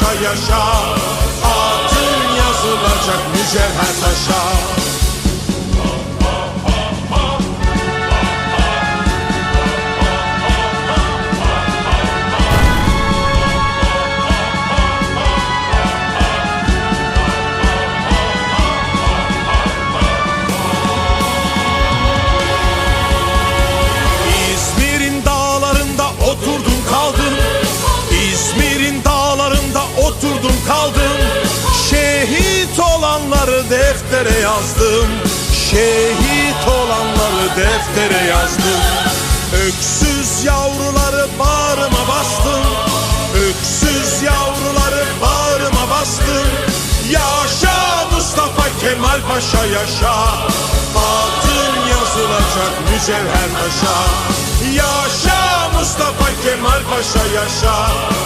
Paşa yaşa. Adın yazılacak mücevher taşa oturdum kaldım. Şehit olanları deftere yazdım. Şehit olanları deftere yazdım. Öksüz yavruları bağrıma bastım. Öksüz yavruları bağrıma bastım. Yaşa Mustafa Kemal Paşa yaşa. Adın yazılacak mücevher taşa. Yaşa Mustafa Kemal Paşa yaşa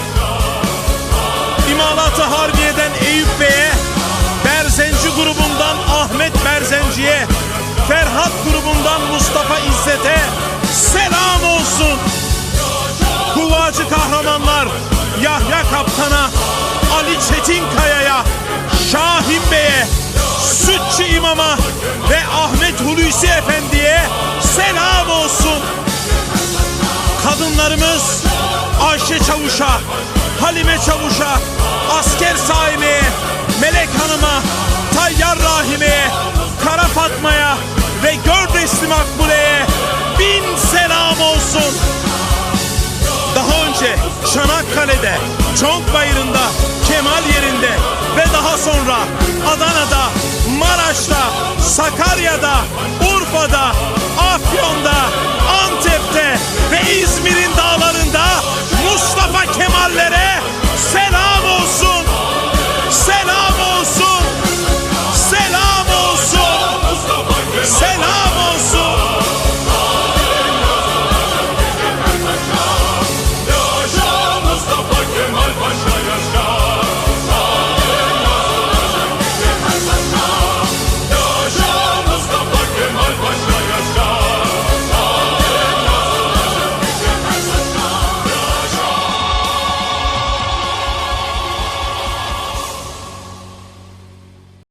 Ahmet Berzenci'ye, Ferhat grubundan Mustafa İzzet'e selam olsun. Kuvacı kahramanlar Yahya Kaptan'a, Ali Çetinkaya'ya, Şahin Bey'e, Sütçü İmam'a ve Ahmet Hulusi Efendi'ye selam olsun. Kadınlarımız Ayşe Çavuş'a, Halime Çavuş'a, Asker Saime'ye, Melek Hanım'a, Tayyar Rahime'ye, Kara Fatma'ya ve Gördesli Makbule'ye bin selam olsun. Daha önce Çanakkale'de, Çonk Bayırı'nda, Kemal yerinde ve daha sonra Adana'da, Maraş'ta, Sakarya'da, Urfa'da, Afyon'da, Antep'te ve İzmir'in dağlarında